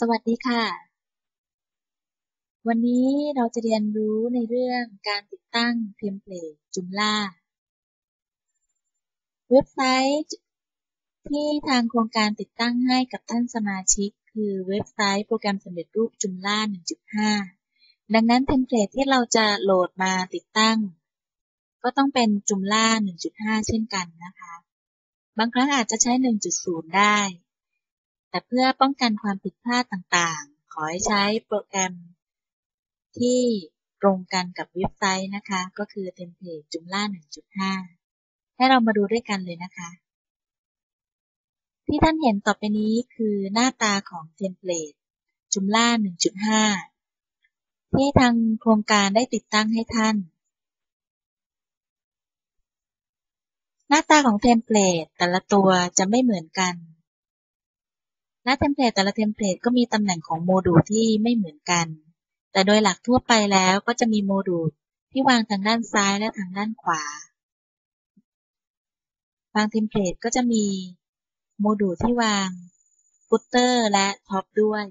สวัสดีค่ะ วันนี้เราจะเรียนรู้ในเรื่องการติดตั้งเทมเพลตจุมล่า เว็บไซต์ ที่ทางโครงการติดตั้งให้กับท่านสมาชิก คือเว็บไซต์โปรแกรมสำเร็จรูปจุมล่า 1.5 ดังนั้นเทมเพลตที่เราจะโหลดมาติดตั้ง ก็ต้องเป็นจุมล่า 1.5 เช่นกันนะคะ บางครั้งอาจจะใช้ 1.0 ได้ แต่เพื่อป้องกันความผิดพลาดต่างๆ ขอให้ใช้โปรแกรมที่ตรงกันกับเว็บไซต์นะคะ ก็คือเทมเพลตจุมล่า 1.5 ให้เรามาดูด้วยกันเลยนะคะ ที่ท่านเห็นต่อไปนี้คือหน้าตาของเทมเพลตจุมล่า 1.5 ที่ทางโครงการได้ติดตั้งให้ท่าน หน้าตาของเทมเพลตแต่ละตัวจะไม่เหมือนกัน และเทมเพลตแต่ละเทมเพลตก็มีตำแหน่งของโมดูลที่ไม่เหมือนกัน แต่โดยหลักทั่วไปแล้วก็จะมีโมดูลที่วางทางด้านซ้ายและทางด้านขวา บางเทมเพลตก็จะมีโมดูลที่วางฟุตเตอร์และท็อปด้วย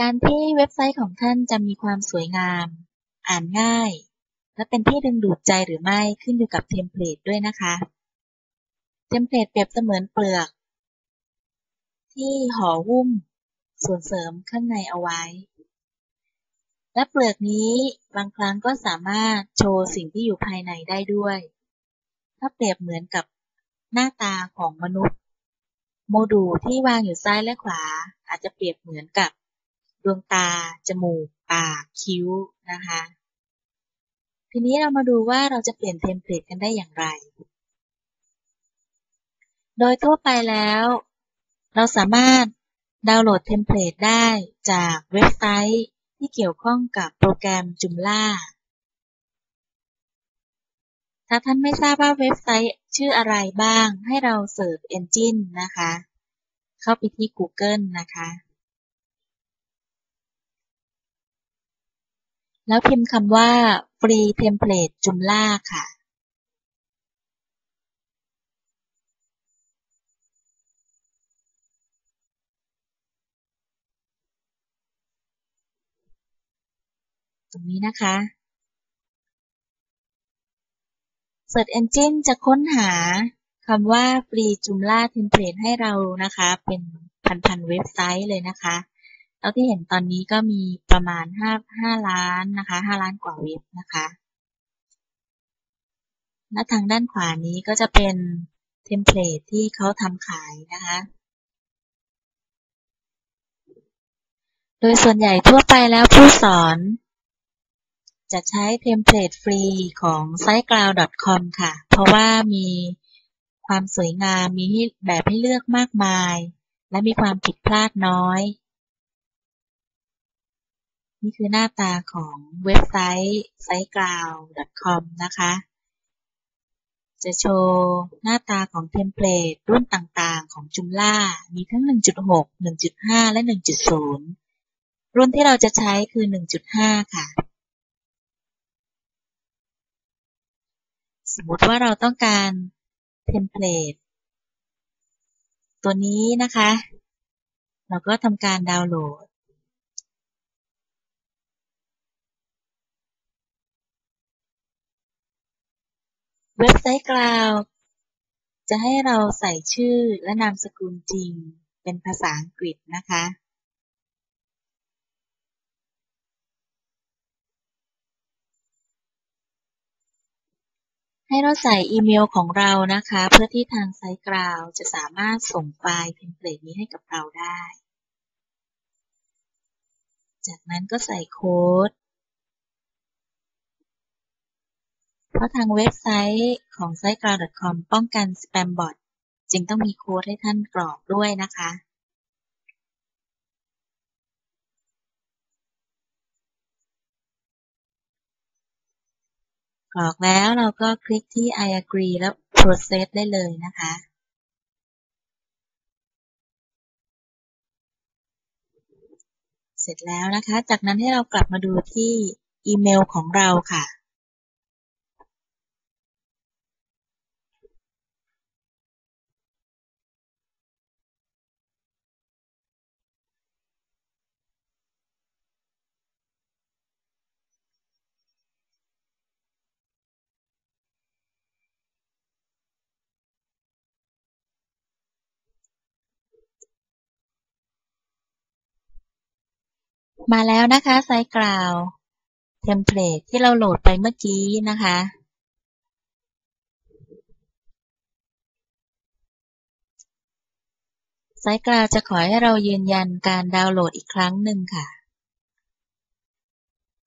การที่เว็บไซต์ของท่านจะมีความสวยงาม อ่านง่าย และเป็นที่ดึงดูดใจหรือไม่ขึ้นอยู่กับเทมเพลตด้วยนะคะ มเพลตเปรียบเสมือนเปลือก ที่ห่อหุ้มส่วนเสริมข้างในเอาไว้ และเปลือกนี้บางครั้งก็สามารถโชว์สิ่งที่อยู่ภายในได้ด้วย ถ้าเปรียบเหมือนกับหน้าตาของมนุษย์ โมดูลที่วางอยู่ซ้ายและขวา อาจจะเปรียบเหมือนกับดวงตา จมูก ปาก คิ้วนะคะ ทีนี้เรามาดูว่าเราจะเปลี่ยนเทมเพลตกันได้อย่างไร โดยทั่วไปแล้ว เราสามารถดาวน์โหลดเทมเพลตได้จากเว็บไซต์ที่เกี่ยวข้องกับโปรแกรมจุมล่าถ้าท่านไม่ทราบว่าเว็บไซต์ชื่ออะไรบ้าง ให้เราเสิร์ช Engine นะคะ เข้าไปที่ Google นะคะ แล้วพิมพ์คำว่า Free Template Joomla ค่ะ ตรงนี้นะคะ Search Engine จะค้นหาคำว่า Free Joomla Template ให้เรานะคะ เป็นพันๆเว็บไซต์เลยนะคะแล้วที่เห็นตอนนี้ก็มีประมาณ5 5ล้านนะคะ5ล้านกว่าเว็บนะคะและทางด้านขวานี้ก็จะเป็นเทมเพลตที่เขาทำขายนะคะ โดยส่วนใหญ่ทั่วไปแล้วผู้สอน จะใช้เทมเพลตฟรีของ sitecloud.com ค่ะ เพราะว่ามีความสวยงามมีแบบให้เลือกมากมาย และมีความผิดพลาดน้อย นี่คือหน้าตาของเว็บไซต์ sitecloud.com นะคะ จะโชว์หน้าตาของเทมเพลตรุ่นต่างๆ ของ Joomla มีทั้ง 1.6 1.5 และ 1.0 รุ่นที่เราจะใช้คือ 1.5 ค่ะ สมมติว่าเราต้องการเทมเพลตตัวนี้นะคะ เราก็ทำการดาวน์โหลด เว็บไซต์กล่าวจะให้เราใส่ชื่อและนามสกุลจริงเป็นภาษาอังกฤษนะคะ ให้เราใส่อีเมลของเรานะคะ เพื่อที่ทางไซต์กราวจะสามารถส่งไฟล์เทมเพลตนี้ให้กับเราได้ จากนั้นก็ใส่โค้ด เพราะทางเว็บไซต์ของ s i t e g r o u n d c o m ป้องกันสแปมบอทจึงต้องมีโค้ดให้ท่านกรอกด้วยนะคะ กรอกแล้วเราก็คลิกที่ I agree แล้ว process ได้เลยนะคะเสร็จแล้วนะคะ จากนั้นให้เรากลับมาดูที่อีเมลของเราค่ะ มาแล้วนะคะไซต์กราวเทมเพลตที่เราโหลดไปเมื่อกี้นะคะ ไซต์กราวจะขอให้เรายืนยันการดาวน์โหลดอีกครั้งหนึ่งค่ะ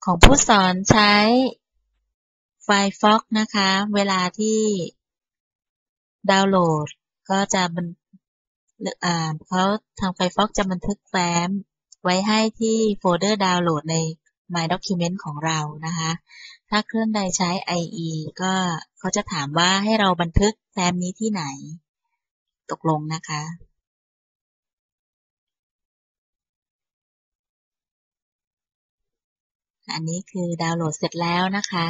ของผู้สอนใช้ Firefox นะคะ เวลาที่ดาวน์โหลดก็จะบันเขาทาง Firefox จะบันทึกแฟ้ม ไว้ให้ที่โฟลเดอร์ดาวน์โหลดใน My Document ของเรานะคะ ถ้าเครื่องใดใช้ IE ก็เขาจะถามว่าให้เราบันทึกแฟ้มนี้ที่ไหน ตกลงนะคะอันนี้คือดาวน์โหลดเสร็จแล้วนะคะ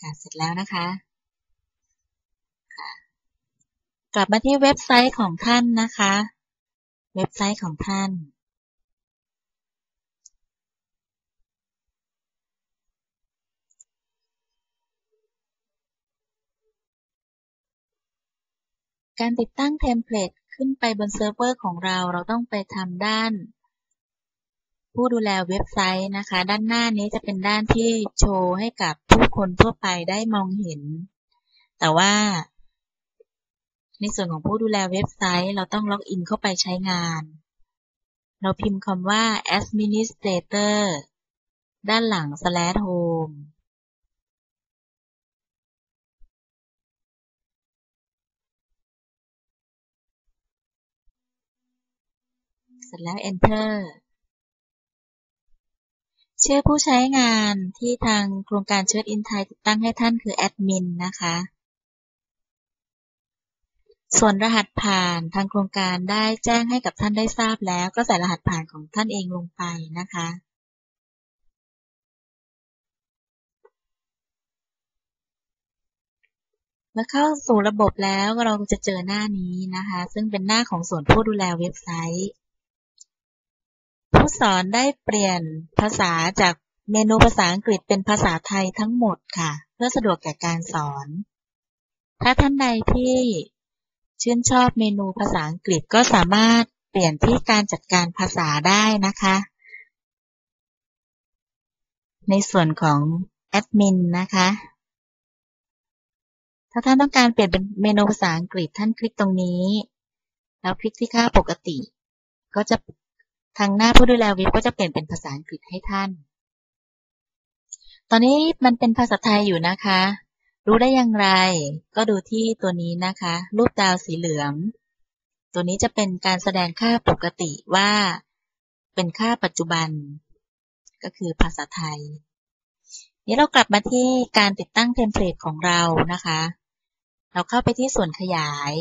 ค่ะ เสร็จแล้วนะคะ กลับมาที่เว็บไซต์ของท่านนะคะ เว็บไซต์ของท่าน การติดตั้งเทมเพลตขึ้นไปบนเซิร์ฟเวอร์ของเราเราต้องไปทำด้าน ผู้ดูแลเว็บไซต์นะคะ ด้านหน้านี้จะเป็นด้านที่โชว์ให้กับผู้คนทั่วไปได้มองเห็น แต่ว่า ในส่วนของผู้ดูแลเว็บไซต์ เราต้องล็อกอินเข้าไปใช้งาน เราพิมพ์คำว่า administrator ด้านหลัง slash home เสร็จแล้ว enter ชื่อผู้ใช้งานที่ทางโครงการเชิดอินไทยติดตั้งให้ท่านคือแอดมินนะคะ ส่วนรหัสผ่านทางโครงการได้แจ้งให้กับท่านได้ทราบแล้ว ก็ใส่รหัสผ่านของท่านเองลงไปนะคะ เมื่อเข้าสู่ระบบแล้วเราจะเจอหน้านี้นะคะ ซึ่งเป็นหน้าของส่วนผู้ดูแลเว็บไซต์ ผู้สอนได้เปลี่ยนภาษาจากเมนูภาษาอังกฤษเป็นภาษาไทยทั้งหมดค่ะ เพื่อสะดวกแก่การสอน ถ้าท่านใดที่ ชื่นชอบเมนูภาษาอังกฤษก็สามารถเปลี่ยนที่การจัดการภาษาได้นะคะ ในส่วนของแอดมินนะคะ ถ้าท่านต้องการเปลี่ยนเป็นเมนูภาษาอังกฤษท่านคลิกตรงนี้ แล้วคลิกที่ค่าปกติ ก็จะทางหน้าผู้ดูแลเว็บก็จะเปลี่ยนเป็นภาษาอังกฤษให้ท่าน ตอนนี้มันเป็นภาษาไทยอยู่นะคะ รู้ได้อย่างไร ก็ดูที่ตัวนี้นะคะ รูปดาวสีเหลือง ตัวนี้จะเป็นการแสดงค่าปกติว่า เป็นค่าปัจจุบัน ก็คือภาษาไทย นี้เรากลับมาที่การติดตั้งเทมเพลตของเรานะคะ เราเข้าไปที่ส่วนขยาย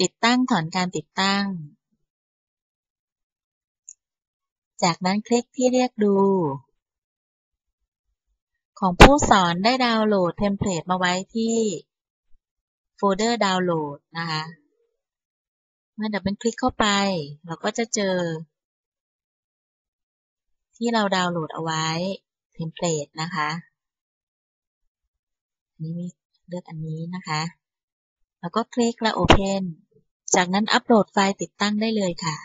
ติดตั้งถอนการติดตั้ง จากนั้นคลิกที่เรียกดู ของผู้สอนได้ดาวน์โหลดเทมเพลตมาไว้ที่โฟลเดอร์ดาวน์โหลดนะคะ เมื่อดับเบิลคลิกเข้าไป เราก็จะเจอ ที่เราดาวน์โหลดเอาไว้เทมเพลตนะคะนี่มีเลือกอันนี้นะคะ แล้วก็คลิกและ Open จากนั้นอัปโหลดไฟล์ติดตั้งได้เลยค่ะ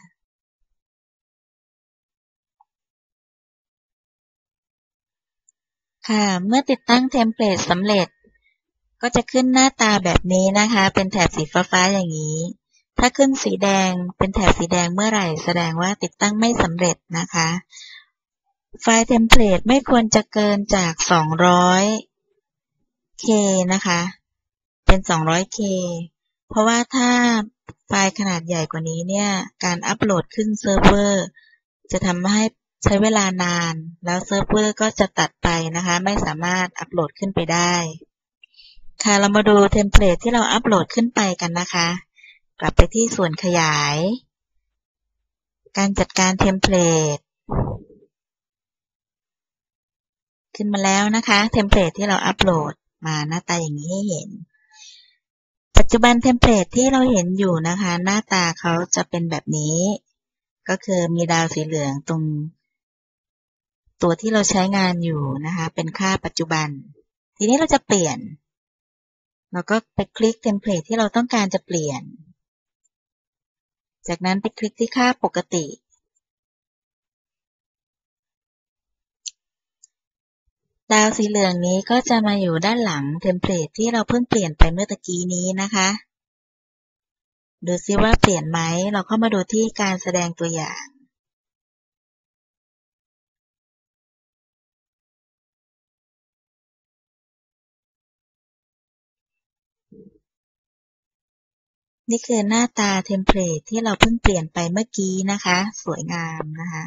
ค่ะ เมื่อติดตั้งเทมเพลตสำเร็จ ก็จะขึ้นหน้าตาแบบนี้นะคะ เป็นแถบสีฟ้าๆอย่างนี้ ถ้าขึ้นสีแดงเป็นแถบสีแดงเมื่อไหร่ แสดงว่าติดตั้งไม่สำเร็จนะคะ ไฟล์เทมเพลตไม่ควรจะเกินจาก 200K นะคะ เป็น 200K เพราะว่าถ้าไฟล์ขนาดใหญ่กว่านี้เนี่ย การอัปโหลดขึ้นเซิร์ฟเวอร์ จะทำให้ ใช้เวลานานแล้วเซิร์ฟเวอร์ก็จะตัดไปนะคะ ไม่สามารถอัปโหลดขึ้นไปได้ ค่ะเรามาดูเทมเพลตที่เราอัปโหลดขึ้นไปกันนะคะ กลับไปที่ส่วนขยาย การจัดการเทมเพลตขึ้นมาแล้วนะคะเทมเพลตที่เราอัปโหลดมาหน้าตาอย่างนี้ให้เห็น ปัจจุบันเทมเพลตที่เราเห็นอยู่นะคะ หน้าตาเขาจะเป็นแบบนี้ ก็คือมีดาวสีเหลืองตรง ตัวที่เราใช้งานอยู่นะคะ เป็นค่าปัจจุบัน ทีนี้เราจะเปลี่ยน เราก็ไปคลิกเทมเพลตที่เราต้องการจะเปลี่ยน จากนั้นไปคลิกที่ค่าปกติดาวสีเหลืองนี้ก็จะมาอยู่ด้านหลังเทมเพลตที่เราเพิ่งเปลี่ยนไปเมื่อตะกี้นี้นะคะ ดูซิว่าเปลี่ยนไหม เราเข้ามาดูที่การแสดงตัวอย่าง นี่คือหน้าตาเทมเพลตที่เราเพิ่งเปลี่ยนไปเมื่อกี้นะคะ สวยงามนะคะ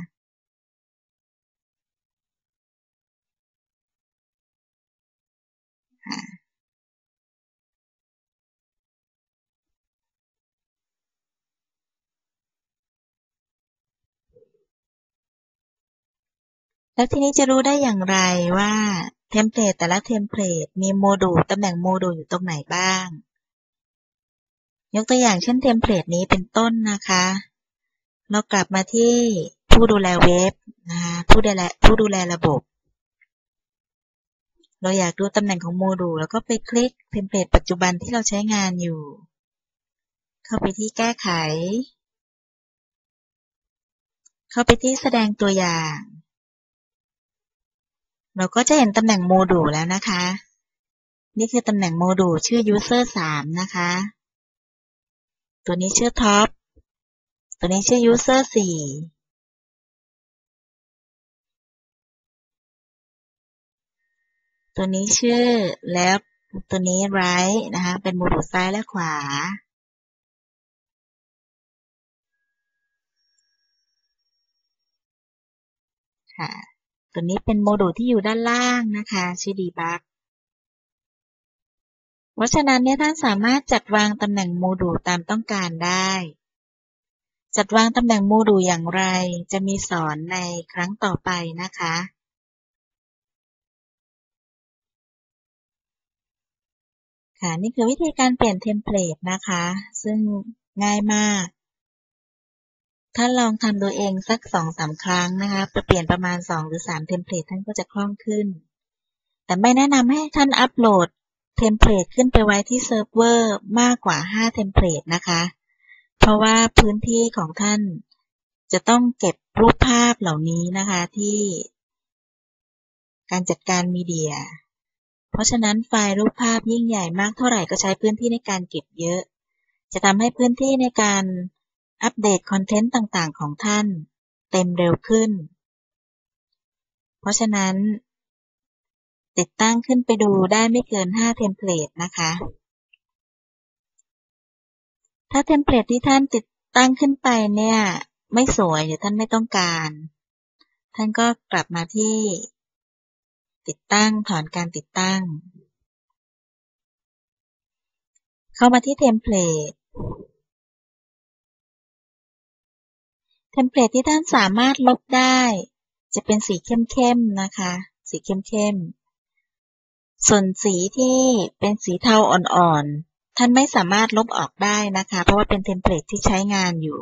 แล้วทีนี้จะรู้ได้อย่างไรว่าเทมเพลตแต่ละเทมเพลตมีโมดูลตำแหน่งโมดูลอยู่ตรงไหนบ้าง ยกตัวอย่างเช่นเทมเพลตนี้เป็นต้นนะคะ เรากลับมาที่ผู้ดูแลเว็บนะผู้ดูแลผู้ดูแลระบบ เราอยากดูตำแหน่งของโมดูลแล้วก็ไปคลิกเทมเพลตปัจจุบันที่เราใช้งานอยู่ เข้าไปที่แก้ไข เข้าไปที่แสดงตัวอย่าง เราก็จะเห็นตำแหน่งโมดูลแล้วนะคะ นี่คือตำแหน่งโมดูลชื่อ user 3 นะคะ ตัวนี้ชื่อท็อปตัวนี้ชื่อ user 4ตัวนี้ชื่อ left ตัวนี้ right นะคะ เป็นโมดูลซ้ายและขวา ค่ะ ตัวนี้เป็นโมดูลที่อยู่ด้านล่างนะคะ ชื่อ debug เพราะฉะนั้นเนี่ยท่านสามารถจัดวางตำแหน่งโมดูลตามต้องการได้ จัดวางตำแหน่งโมดูลอย่างไรจะมีสอนในครั้งต่อไปนะคะค่ะนี่คือวิธีการเปลี่ยนเทมเพลตนะคะ ซึ่งง่ายมากท่านลองทำดูเองสักสองสาครั้งนะคะเปลี่ยนประมาณ2หรือ3เทมเพลตท่านก็จะคล่องขึ้น แต่ไม่แนะนำให้ท่านอัปโหลด เทมเพลตขึ้นไปไว้ที่เซิร์ฟเวอร์มากกว่า 5 เทมเพลตนะคะ เพราะว่าพื้นที่ของท่านจะต้องเก็บรูปภาพเหล่านี้นะคะที่ การจัดการมีเดีย เพราะฉะนั้นไฟล์รูปภาพยิ่งใหญ่มากเท่าไหร่ก็ใช้พื้นที่ในการเก็บเยอะ จะทำให้พื้นที่ในการอัปเดตคอนเทนต์ต่างๆ ของท่าน เต็มเร็วขึ้น เพราะฉะนั้น ติดตั้งขึ้นไปดูได้ไม่เกิน 5 เทมเพลตนะคะ ถ้าเทมเพลตที่ท่านติดตั้งขึ้นไปเนี่ย ไม่สวยหรือท่านไม่ต้องการ ท่านก็กลับมาที่ ติดตั้งถอนการติดตั้ง เข้ามาที่เทมเพลตเทมเพลตที่ท่านสามารถลบได้ จะเป็นสีเข้มๆนะคะ สีเข้มๆ ส่วนสีที่เป็นสีเทาอ่อนๆ ท่านไม่สามารถลบออกได้นะคะ เพราะว่าเป็นเทมเพลตที่ใช้งานอยู่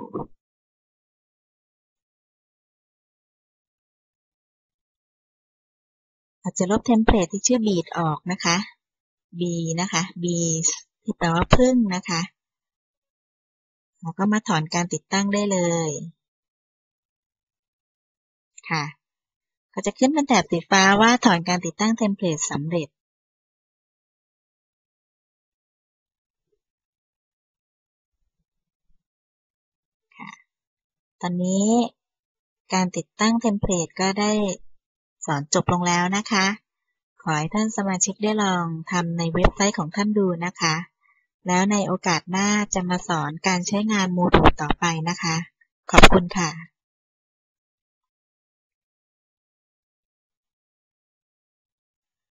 อาจจะลบเทมเพลตที่ชื่อ bead ออกนะคะ b นะคะ b ที่แปลว่าพึ่งนะคะแล้วก็มาถอนการติดตั้งได้เลย ค่ะ ก็จะขึ้นเป็นแถบสีฟ้าว่าถอนการติดตั้งเทมเพลตสำเร็จ ตอนนี้การติดตั้งเทมเพลตก็ได้สอนจบลงแล้วนะคะ ขอให้ท่านสมาชิกได้ลองทำในเว็บไซต์ของท่านดูนะคะ แล้วในโอกาสหน้าจะมาสอนการใช้งานโมดูต่อไปนะคะ ขอบคุณค่ะ